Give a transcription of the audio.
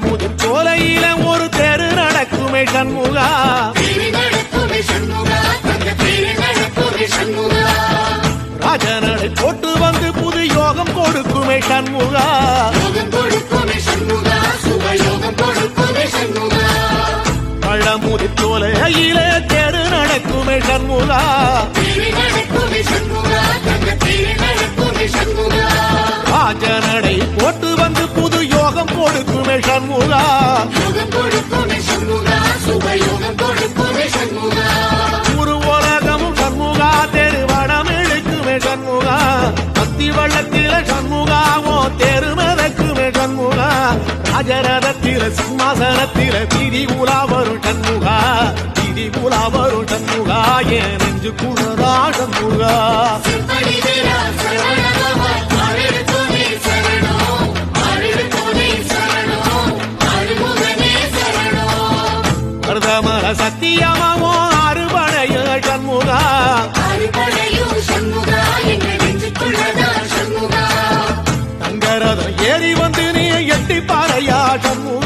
பழமுதிர் சோலையில ஒரு தெரு நடக்குமே சண்முகா. ராஜனடை போட்டு வந்து புது யோகம் கொடுக்குமே சண்முகா. பழமுதிர் சோலையில தெரு நடக்குமே சண்முகா. நடக்குமே சண்முகா. ராஜனடை போட்டு கொடுக்குமே சண்முகா. ஒரு உலகமும் சண்முகா தெரு வடம் இழுக்குமே சண்முகா. பத்தி வள்ளத்தில சண்முகாவோ தெரு மிதக்குமே சண்முகா. ராஜரதத்தில சிம்மாசனத்தில திதி உலா வரும் சண்முகா. திதி உலா வரும் சண்முகா என் நெஞ்சு குளரா சண்முகா. பிரதமர சத்தியமாவோ அறுபடைய சண்முகா? தங்கரதம் ஏறி வந்து நீ எட்டி பாறையா சண்முகா?